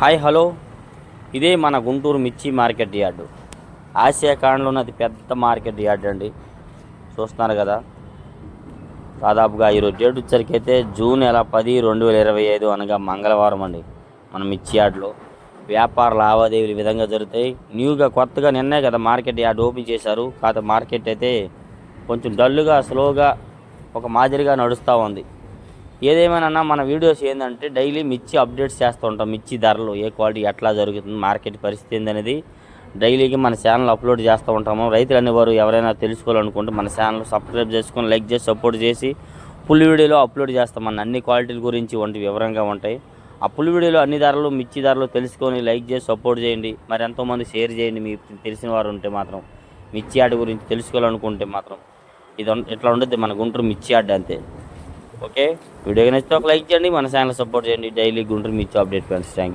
Hi hello. ఇదే మన గుంటూరు మిర్చి మార్కెట్ యార్డు. ఆసియా ఖండంలోని అతి పెద్ద మార్కెట్ యార్డ్ అండి. చూస్తున్నారు కదా. దాదాపుగా ఈరోజు డేట్ వచ్చరికైతే జూన్ నెల పది రెండు వేల ఇరవై ఐదు అనగా మంగళవారం అండి మన మిర్చి యార్డ్లో. వ్యాపార లావాదేవీలు విధంగా జరుగుతాయి. న్యూగా కొత్తగా నిన్నే కదా మార్కెట్ యార్డ్ ఓపెన్ చేశారు. కాకపోతే మార్కెట్ అయితే కొంచెం డల్లుగా స్లోగా ఒక మాదిరిగా నడుస్తూ ఉంది. ఏదేమైనా మన వీడియోస్ ఏంటంటే డైలీ మిర్చి అప్డేట్స్ చేస్తూ ఉంటాం. మిర్చి ధరలు ఏ క్వాలిటీ ఎట్లా జరుగుతుంది మార్కెట్ పరిస్థితి ఏందనేది డైలీకి మన ఛానల్ అప్లోడ్ చేస్తూ ఉంటాము. రైతులు అనేవారు ఎవరైనా తెలుసుకోవాలనుకుంటే మన ఛానల్ సబ్స్క్రైబ్ చేసుకొని లైక్ చేసి సపోర్ట్ చేసి ఫుల్ వీడియోలో అప్లోడ్ చేస్తాం. మన అన్ని క్వాలిటీల గురించి వంటి వివరంగా ఉంటాయి. ఆ ఫుల్ వీడియోలో అన్ని ధరలు మిర్చి ధరలు తెలుసుకొని లైక్ చేసి సపోర్ట్ చేయండి. మరి ఎంతోమంది షేర్ చేయండి. మీకు తెలిసిన వారు ఉంటే మాత్రం మిర్చి ఆట గురించి తెలుసుకోవాలనుకుంటే మాత్రం. ఇది ఇట్లా ఉండద్ది మన గుంటూరు మిర్చి ఆట అంతే. ఓకే? వీడియో నచ్చితే ఒక లైక్ చేయండి మన ఛానల్ సపోర్ట్ చేయండి. డైలీ గుంటూరు మీ అప్డేట్ ఫ్రెండ్స్. Thank you